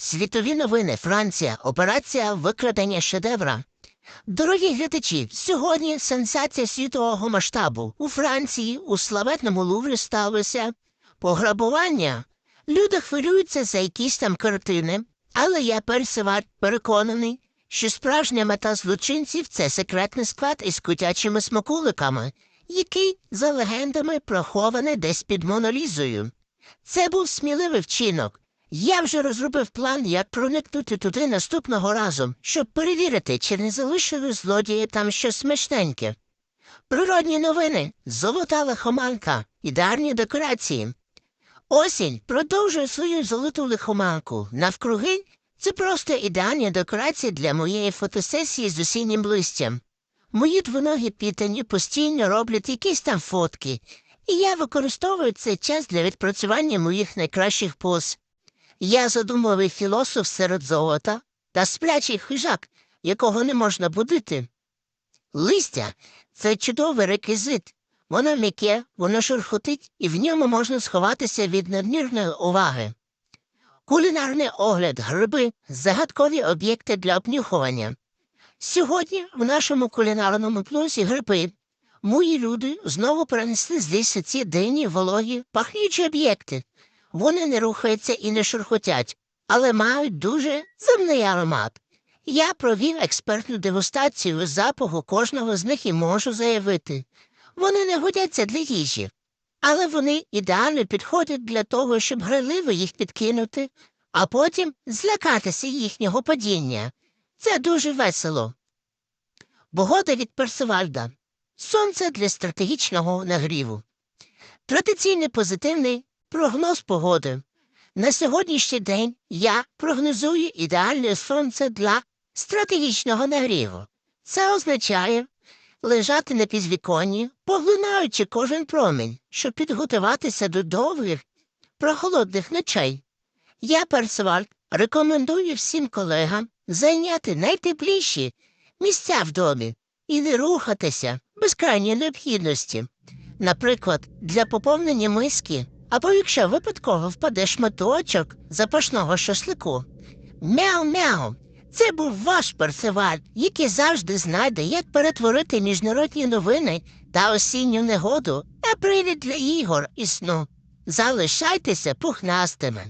Світові новини Франція. Операція викрадення шедевра. Дорогі глядачі, сьогодні сенсація світового масштабу. У Франції у славетному Луврі сталося пограбування. Люди хвилюються за якісь там картини, але я персиват переконаний, що справжня мета злочинців це секретний склад із котячими смакуликами, який, за легендами, прохований десь під монолізою. Це був сміливий вчинок. Я вже розробив план, як проникнути туди наступного разу, щоб перевірити, чи не залишили злодії там щось смачненьке. Природні новини, золота лихоманка, ідеальні декорації. Осінь продовжує свою золоту лихоманку. Навкруги це просто ідеальні декорації для моєї фотосесії з осіннім листям. Мої двоногі пітані постійно роблять якісь там фотки, і я використовую цей час для відпрацювання моїх найкращих поз. Я задумовий філософ серед золота та сплячий хижак, якого не можна будити. Листя це чудовий реквізит. Воно м'яке, воно шурхотить, і в ньому можна сховатися від надмірної уваги. Кулінарний огляд, гриби, загадкові об'єкти для обнюхування. Сьогодні в нашому кулінарному плюсі гриби. Мої люди знову принесли з лісу ці дивні вологі, пахнючі об'єкти. Вони не рухаються і не шурхотять, але мають дуже земний аромат. Я провів експертну дегустацію запаху кожного з них і можу заявити. Вони не годяться для їжі, але вони ідеально підходять для того, щоб грайливо їх підкинути, а потім злякатися їхнього падіння. Це дуже весело. Богода від Персивальда. Сонце для стратегічного нагріву. Традиційний позитивний прогноз погоди. На сьогоднішній день я прогнозую ідеальне сонце для стратегічного нагріву. Це означає лежати на підвіконні, поглинаючи кожен промінь, щоб підготуватися до довгих прохолодних ночей. Я, Персвальд, рекомендую всім колегам зайняти найтепліші місця в домі і не рухатися без крайньої необхідності. Наприклад, для поповнення миски або якщо випадково впаде шматочок запашного шашлику. Мяу-мяу. Це був ваш персиваль, який завжди знайде, як перетворити міжнародні новини та осінню негоду на привід для ігор і сну. Залишайтеся пухнастими.